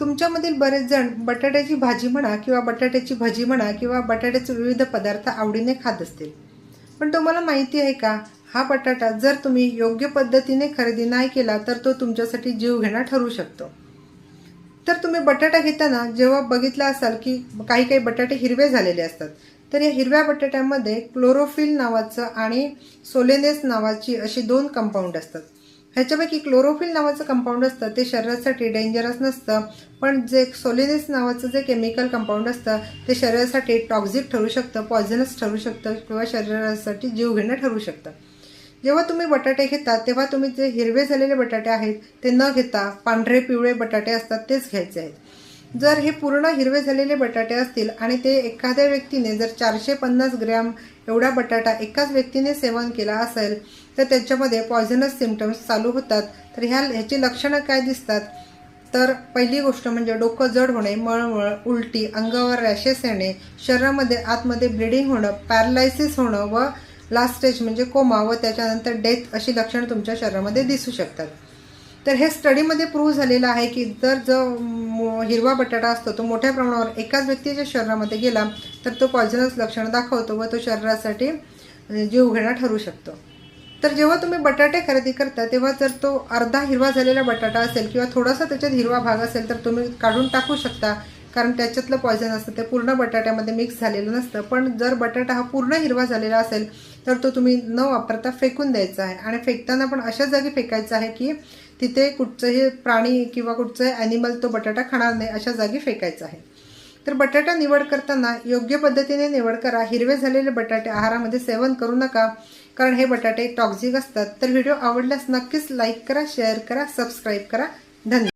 तुमच्यामधील बरेच जण बटाट्याची भाजी म्हणा किंवा बटाट्याची भजी म्हणा किंवा बटाट्याचे विविध पदार्थ आवडीने खात असतील. पण तुम्हाला माहिती आहे का? हा बटाटा जर तुम्ही योग्य पद्धतीने खरेदी नाही केला तर तो तुमच्यासाठी जीव घेणा ठरू शकतो. तर तुम्ही बटाटा घेताना जेव्हा बघितला असाल की काही काही बटाटे हिरवे झालेले असतात तर या हिरव्या बटाट्यामध्ये क्लोरोफिल नावाचं आणि सोलेनेस नावाची अशी दोन कंपाऊंड असतात. ह्याच्यापैकी क्लोरोफिल नावाचं कंपाऊंड असतं. ते शरीरासाठी डेंजरस नसतं. पण जे सोलिनेस नावाचं जे केमिकल कंपाऊंड असतं ते शरीरासाठी टॉक्झिक ठरू शकतं पॉयझनस ठरू शकतं किंवा शरीरासाठी जीवघेणं ठरू शकतं. जेव्हा तुम्ही बटाटे घेता तेव्हा तुम्ही जे हिरवे झालेले बटाटे आहेत ते न घेता पांढरे पिवळे बटाटे असतात तेच घ्यायचे आहेत. जर हे पूर्ण हिरवे झालेले बटाटे असतील आणि ते एखाद्या व्यक्तीने जर चारशे पन्नास ग्रॅम एवढा बटाटा एकाच व्यक्तीने सेवन केला असेल तर त्याच्यामध्ये पॉयझनस सिमटम्स चालू होतात. तर ह्या ह्याची लक्षणं काय दिसतात? तर पहिली गोष्ट म्हणजे डोकं जड होणे मळमळ उलटी अंगावर रॅशेस येणे शरीरामध्ये आतमध्ये ब्लिडिंग होणं पॅरालायसिस होणं व लास्ट स्टेज म्हणजे कोमा व त्याच्यानंतर डेथ अशी लक्षणं तुमच्या शरीरामध्ये दिसू शकतात. तर हे स्टडीमध्ये प्रूव्ह झालेलं आहे की जर जो हिरवा बटाटा असतो तो मोठ्या प्रमाणावर एकाच व्यक्तीच्या शरीरामध्ये गेला तर तो पॉयझनस लक्षणं दाखवतो व तो शरीरासाठी अ, जीव ठरू शकतो. तर जेव्हा तुम्ही बटाटे खरेदी करता तेव्हा जर तो अर्धा हिरवा झालेला बटाटा असेल किंवा थोडासा त्याच्यात हिरवा भाग असेल तर तुम्ही काढून टाकू शकता कारण त्याच्यातलं पॉयझन असतं ते पूर्ण बटाट्यामध्ये मिक्स झालेलं नसतं. पण जर बटाटा हा पूर्ण हिरवा झालेला असेल तर तो तुम्ही न वापरता फेकून द्यायचा आहे. आणि फेकताना पण अशा जागी फेकायचा आहे की तिथे कुठचंही प्राणी किंवा कुठचंही ॲनिमल तो बटाटा खाणार नाही अशा जागी फेकायचा आहे. तर बटाटा निवड करताना योग्य पद्धतीने निवड करा. हिरवे झालेले बटाटे आहारामध्ये सेवन करू नका कारण हे बटाटे टॉक्झिक असतात. तर व्हिडिओ आवडल्यास नक्कीच लाईक करा शेअर करा सबस्क्राईब करा. धन्यवाद.